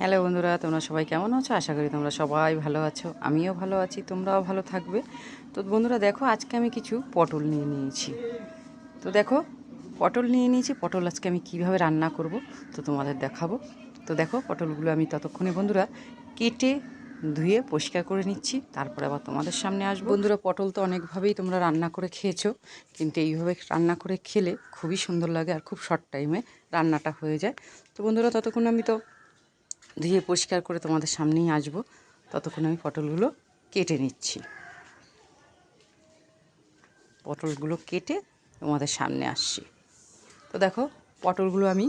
Hello বন্ধুরা, তোমরা সবাই কেমন আছো? আশা করি তোমরা সবাই ভালো আছো। আমিও ভালো আছি, তোমরাও ভালো থাকবে। তো বন্ধুরা, দেখো, আজকে আমি কিছু পটল নিয়ে নিয়েছি। তো দেখো, পটল নিয়ে নিয়েছি। পটল আজকে আমি কীভাবে রান্না করব, তো তোমাদের দেখাবো। তো দেখো, পটলগুলো আমি ততক্ষণে, বন্ধুরা, কেটে, ধুয়ে পরিষ্কার করে নিচ্ছি। তারপরে আবার তোমাদের সামনে আসব। বন্ধুরা, পটল তো অনেকভাবেই তোমরা রান্না করে খেয়েছো, কিন্তু এইভাবে রান্না করে খেলে খুবই সুন্দর লাগে আর খুব শর্ট টাইমে রান্নাটা হয়ে যায়। তো বন্ধুরা, ততক্ষণ আমি তো ধুয়ে পরিষ্কার করে তোমাদের সামনেই আসব। ততক্ষণ আমি পটলগুলো কেটে নিচ্ছি। পটলগুলো কেটে তোমাদের সামনে আসছি। তো দেখো, পটলগুলো আমি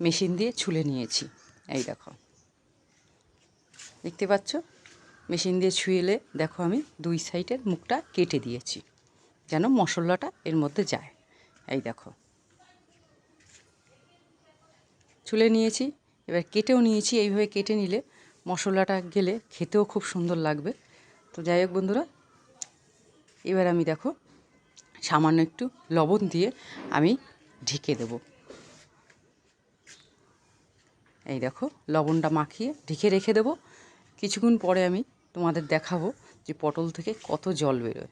মেশিন দিয়ে ছুলে নিয়েছি। এই দেখো। দেখতে পাচ্ছ? মেশিন দিয়ে ছুঁয়েলে দেখো আমি দুই সাইডের মুখটা কেটে দিয়েছি, যেন মশলাটা এর মধ্যে যায়। এই দেখো। ছুলে নিয়েছি এবার কেটেও নিয়েছি, এইভাবে কেটে নিলে মশলাটা গেলে খেতেও খুব সুন্দর লাগবে। তো যাই হোক বন্ধুরা, এবার আমি দেখো, সামান্য একটু লবণ দিয়ে আমি ঢেকে দেব। এই দেখো, লবণটা মাখিয়ে ঢেকে রেখে দেবো। কিছুক্ষণ পরে আমি তোমাদের দেখাবো যে পটল থেকে কত জল বেরোয়।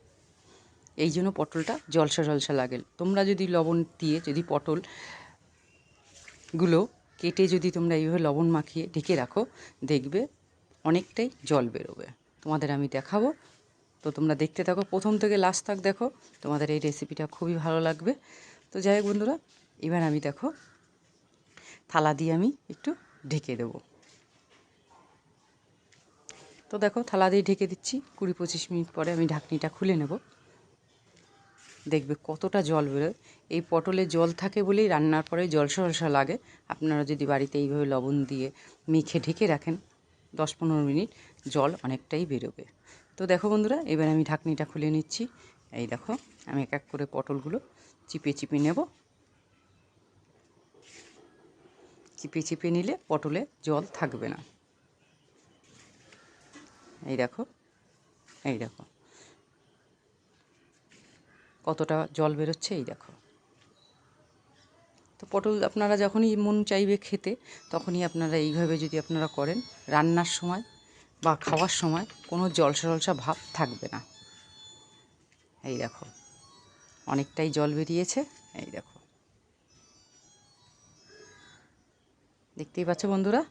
এই জন্য পটলটা জলসা জলসা লাগে। তোমরা যদি লবণ দিয়ে যদি পটলগুলো কেটে যদি তোমরা এইভাবে লবণ মাখিয়ে ঢেকে রাখো, দেখবে অনেকটাই জল বেরোবে। তোমাদের আমি দেখাবো। তো তোমরা দেখতে থাকো। প্রথম থেকে লাস্ট তাক দেখো। তোমাদের এই রেসিপিটা খুবই ভালো লাগবে। তো যাই হোক বন্ধুরা, এবার আমি দেখো, থালা দিয়ে আমি একটু ঢেকে দেবো। তো দেখো, থালা দিয়ে ঢেকে দিচ্ছি। কুড়ি পঁচিশ মিনিট পরে আমি ঢাকনিটা খুলে নেব। দেখবে কতটা জল বেরোয়। এই পটলে জল থাকে বলেই রান্নার পরে জল সরসা লাগে। আপনারা যদি বাড়িতে এইভাবে লবণ দিয়ে মেখে ঢেকে রাখেন, দশ পনেরো মিনিট জল অনেকটাই বেরোবে। তো দেখো বন্ধুরা, এবার আমি ঢাকনিটা খুলে নিচ্ছি। এই দেখো, আমি এক এক করে পটলগুলো চিপে চিপে নেব। চিপে চিপে নিলে পটলে জল থাকবে না। এই দেখো এই দেখো। কতটা জল বেরোচ্ছে, এই দেখো। তো পটল আপনারা যখনই মন চাইবে খেতে, তখনই আপনারা এইভাবে যদি আপনারা করেন, রান্নার সময় বা খাওয়ার সময় কোনো জলসা জলসা ভাব থাকবে না। এই দেখো, অনেকটাই জল বেরিয়েছে, এই দেখো। দেখতেই পাচ্ছ বন্ধুরা?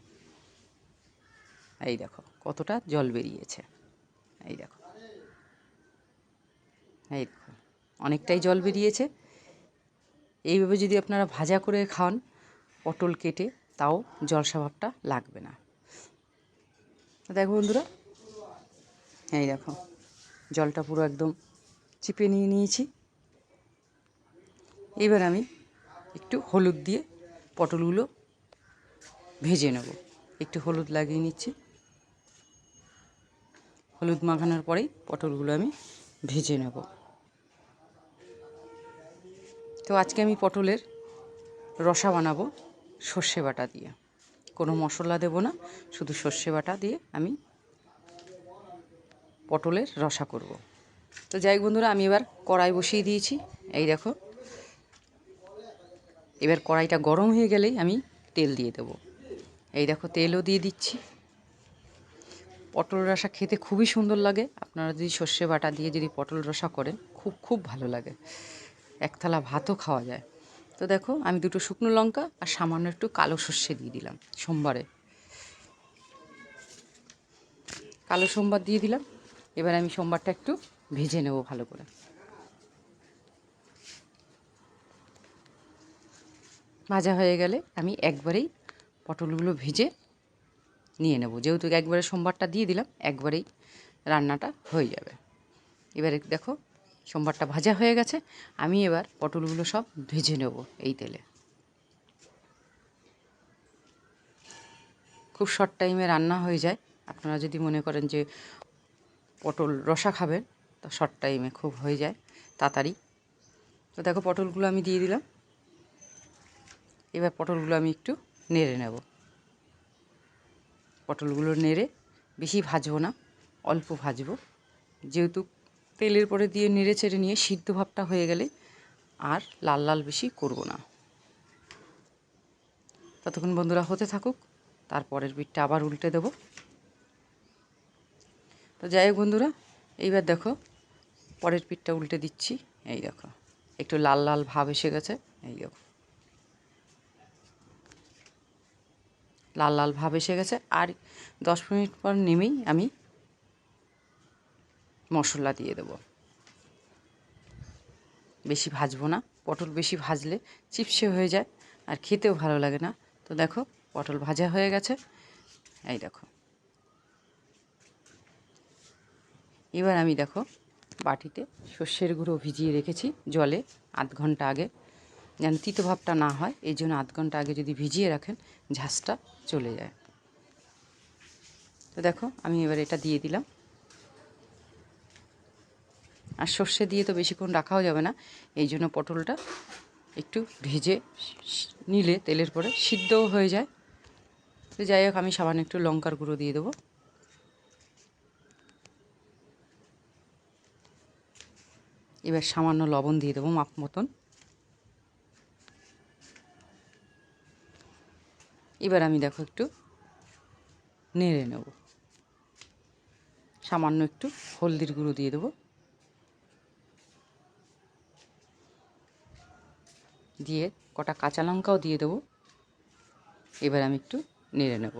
এই দেখো, কতটা জল বেরিয়েছে, এই দেখো। এই দেখো। অনেকটাই জল বেরিয়েছে। এইভাবে যদি আপনারা ভাজা করে খান পটল কেটে, তাও জলসা ভাবটা লাগবে না। দেখো বন্ধুরা, এই দেখো, জলটা পুরো একদম চিপে নিয়ে নিয়েছি। এবার আমি একটু হলুদ দিয়ে পটলগুলো ভেজে নেব। একটু হলুদ লাগিয়ে নিচ্ছি। হলুদ মাখানোর পরেই পটলগুলো আমি ভেজে নেব। তো আজকে আমি পটলের রসা বানাবো সর্ষে বাটা দিয়ে। কোনো মশলা দেব না, শুধু সর্ষে বাটা দিয়ে আমি পটলের রসা করব। তো যাই বন্ধুরা, আমি এবার কড়াই বসিয়ে দিয়েছি। এই দেখো, এবার কড়াইটা গরম হয়ে গেলেই আমি তেল দিয়ে দেবো। এই দেখো, তেলও দিয়ে দিচ্ছি। পটল রসা খেতে খুবই সুন্দর লাগে। আপনারা যদি সর্ষে বাটা দিয়ে যদি পটল রসা করেন, খুব খুব ভালো লাগে। এক থালা ভাতও খাওয়া যায়। তো দেখো, আমি দুটো শুকনো লঙ্কা আর সামান্য একটু কালো সর্ষে দিয়ে দিলাম সোমবারে। কালো সোমবার দিয়ে দিলাম। এবার আমি সোমবারটা একটু ভেজে নেব ভালো করে। ভাজা হয়ে গেলে আমি একবারেই পটলগুলো ভেজে নিয়ে নেব। যেহেতু একবারে সোমবারটা দিয়ে দিলাম, একবারেই রান্নাটা হয়ে যাবে। এবারে দেখো সোমবারটা ভাজা হয়ে গেছে, আমি এবার পটলগুলো সব ভেজে নেব এই তেলে। খুব শর্ট টাইমে রান্না হয়ে যায়। আপনারা যদি মনে করেন যে পটল রসা খাবেন, তো শর্ট টাইমে খুব হয়ে যায়, তাড়াতাড়ি। তো দেখো পটলগুলো আমি দিয়ে দিলাম। এবার পটলগুলো আমি একটু নেড়ে নেব। পটলগুলো নেড়ে বেশি ভাজবো না, অল্প ভাজবো। যেহেতু তেলের পরে দিয়ে নেড়ে চেড়ে নিয়ে সিদ্ধ ভাবটা হয়ে গেলে আর লাল লাল বেশি করব না। ততক্ষণ বন্ধুরা হতে থাকুক, তারপরের পিঠটা আবার উল্টে দেবো। তো যাই হোক বন্ধুরা, এইবার দেখো, পরের পিঠটা উল্টে দিচ্ছি। এই দেখো, একটু লাল লাল ভাব এসে গেছে। এই দেখো, লাল লাল ভাব এসে গেছে। আর দশ মিনিট পর নেমেই আমি মশলা দিয়ে দেবো। বেশি ভাজবো না, পটল বেশি ভাজলে চিপসে হয়ে যায়, আর খেতেও ভালো লাগে না। তো দেখো, পটল ভাজা হয়ে গেছে। এই দেখো। এবার আমি দেখো, বাটিতে সর্ষের গুঁড়ো ভিজিয়ে রেখেছি জলে আধ ঘণ্টা আগে। যেন তিতো ভাবটা না হয়, এই জন্য আধ ঘণ্টা আগে যদি ভিজিয়ে রাখেন, ঝাঁসটা চলে যায়। তো দেখো, আমি এবার এটা দিয়ে দিলাম। আর সর্ষে দিয়ে তো বেশিক্ষণ রাখাও যাবে না। এই জন্য পটলটা একটু ভেজে নিলে তেলের পরে সিদ্ধও হয়ে যায়। তো যাই হোক, আমি সামান্য একটু লঙ্কার গুঁড়ো দিয়ে দেবো। এবার সামান্য লবণ দিয়ে দেবো মাপ মতন। এবার আমি দেখো একটু নেড়ে নেব। সামান্য একটু হলদির গুঁড়ো দিয়ে দেবো। দিয়ে কটা কাঁচা লঙ্কাও দিয়ে দেবো। এবার আমি একটু নেড়ে নেব।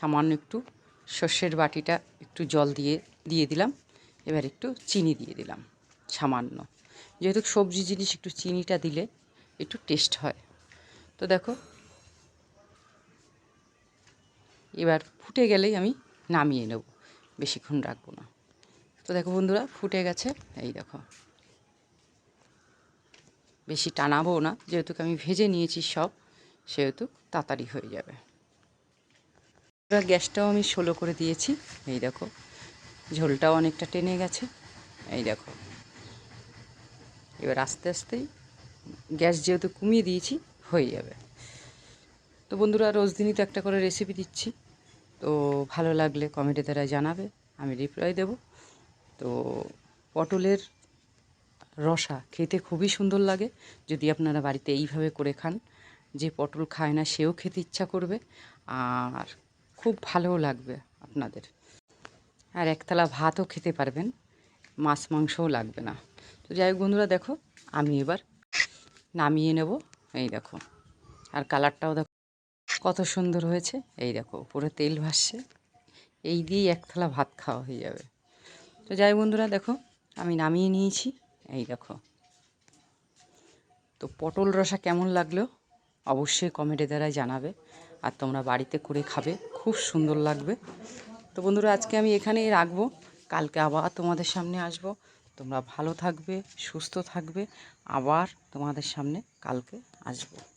সামান্য একটু সর্ষের বাটিটা একটু জল দিয়ে দিয়ে দিলাম। এবার একটু চিনি দিয়ে দিলাম, সামান্য। যেহেতু সবজি জিনিস একটু চিনিটা দিলে একটু টেস্ট হয়। তো দেখো, এবার ফুটে গেলেই আমি নামিয়ে নেব, বেশিক্ষণ রাখব না। তো দেখো বন্ধুরা, ফুটে গেছে। এই দেখো। বেশি টানাবো না, যেহেতু আমি ভেজে নিয়েছি সব, সেহেতু তাড়াতাড়ি হয়ে যাবে। গ্যাসটাও আমি ষোলো করে দিয়েছি। এই দেখো, ঝোলটাও অনেকটা টেনে গেছে। এই দেখো। এবার আস্তে আস্তেই গ্যাস যেহেতু কমিয়ে দিয়েছি, হয়ে যাবে। তো বন্ধুরা, রোজ দিনই তো একটা করে রেসিপি দিচ্ছি। তো ভালো লাগলে কমেন্টে দ্বারা জানাবে, আমি রিপ্লাই দেব। তো পটলের রসা খেতে খুবই সুন্দর লাগে। যদি আপনারা বাড়িতে এইভাবে করে খান, যে পটল খায় না, সেও খেতে ইচ্ছা করবে আর খুব ভালোও লাগবে আপনাদের। আর একতলা ভাতও খেতে পারবেন, মাছ মাংসও লাগবে না। তো যাই হোক বন্ধুরা, দেখো আমি এবার নামিয়ে নেব, এই দেখো। আর কালারটাও দেখো কত সুন্দর হয়েছে, এই দেখো, উপরে তেল ভাসছে, এই দিয়েই এক থালা ভাত খাওয়া হয়ে যাবে। তো যাই বন্ধুরা, দেখো, আমি নামিয়ে নিয়েছি। এই দেখো। তো পটল রসা কেমন লাগল? অবশ্যই কমেন্টের দ্বারা জানাবে। আর তোমরা বাড়িতে করে খাবে, খুব সুন্দর লাগবে। তো বন্ধুরা, আজকে আমি এখানেই রাখব। কালকে আবার তোমাদের সামনে আসব। তোমরা ভালো থাকবে, সুস্থ থাকবে। আবার তোমাদের সামনে কালকে আসব।